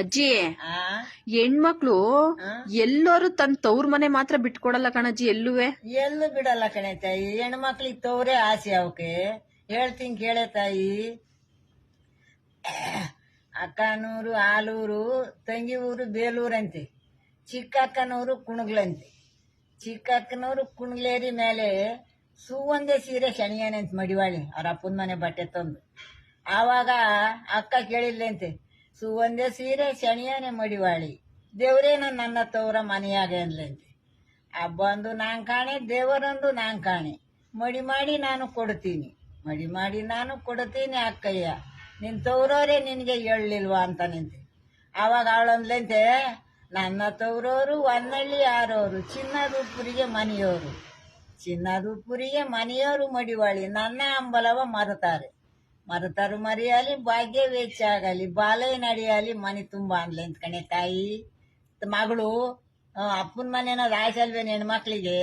ಅಜ್ಜಿ ಹೆಣ್ಮಕ್ಳು ಎಲ್ಲರೂ ತನ್ನ ತವ್ರ ಮನೆ ಮಾತ್ರ ಬಿಟ್ಕೊಡಲ್ಲ ಕಣಜ್ಜಿ ಎಲ್ಲುವೆ. ಎಲ್ಲೂ ಬಿಡಲ್ಲ ಕಣೆ ತಾಯಿ. ಹೆಣ್ಮಕ್ಳಿಗೆ ತವರೇ ಆಸೆ ಅವಕ್ಕೆ ಹೇಳ್ತೀನಿ ಕೇಳೆ ತಾಯಿ. ಅಕ್ಕನೂರು ಆಲೂರು ತಂಗಿ ಊರು ಬೇಲೂರಂತೆ. ಚಿಕ್ಕಕ್ಕನವರು ಕುಣಗ್ಲಂತೆ ಚಿಕ್ಕಕ್ಕನವರು ಕುಣಗ್ಲೇರಿ ಮೇಲೆ ಸುವಂದೆ ಸೀರೆ ಶನಿಯನಂತ ಮಡಿವಾಳಿ ಅವ್ರ ಅಪ್ಪನ ಮನೆ ಬಟ್ಟೆ ತಂದು. ಆವಾಗ ಅಕ್ಕ ಕೇಳಿಲ್ಲಂತೆ ಸುವಂದೆ ಸೀರೆ ಶಣಿಯನೆ ಮಡಿವಾಳಿ. ದೇವ್ರೇನ ನನ್ನ ತವರ ಮನೆಯಾಗ ಹಬ್ಬ ಹಬ್ಬಂದು ನಾನು ಕಾಣೆ, ದೇವರಂದು ನಾನು ಕಾಣೆ. ಮಡಿ ಮಾಡಿ ನಾನು ಕೊಡ್ತೀನಿ. ಮಡಿ ಮಾಡಿ ನಾನು ಕೊಡ್ತೀನಿ ಅಕ್ಕಯ್ಯ. ನಿನ್ ತವರೋರೇ ನಿನಗೆ ಹೇಳಲಿಲ್ವಾ ಅಂತ ನಿಂತೆ ಆವಾಗ ಅವಳಂದ್ಲಂತೆ ನನ್ನ ತವ್ರವರು ಹೊನ್ನಳ್ಳಿ ಯಾರವರು ಚಿನ್ನದೂಪುರಿಗೆ ಮನೆಯವರು ಚಿನ್ನದೂಪುರಿಗೆ ಮನೆಯವರು ಮಡಿವಾಳಿ, ನನ್ನ ಅಂಬಲವ ಮರುತ್ತಾರೆ ಮರುತಾರು ಮರಿಯಾಲಿ ಭಾಗ್ಯ ವೆಚ್ಚ ಆಗಲಿ ಬಾಲಯ ನಡೆಯಲಿ, ಮನೆ ತುಂಬ ಅನ್ಲಿ ಅಂತ ಕಣೆ ತಾಯಿ. ಮಗಳು ಅಪ್ಪನ ಮನೆನ ರಾಯ್ಸಲ್ವೇನು ಹೆಣ್ಮಕ್ಳಿಗೆ.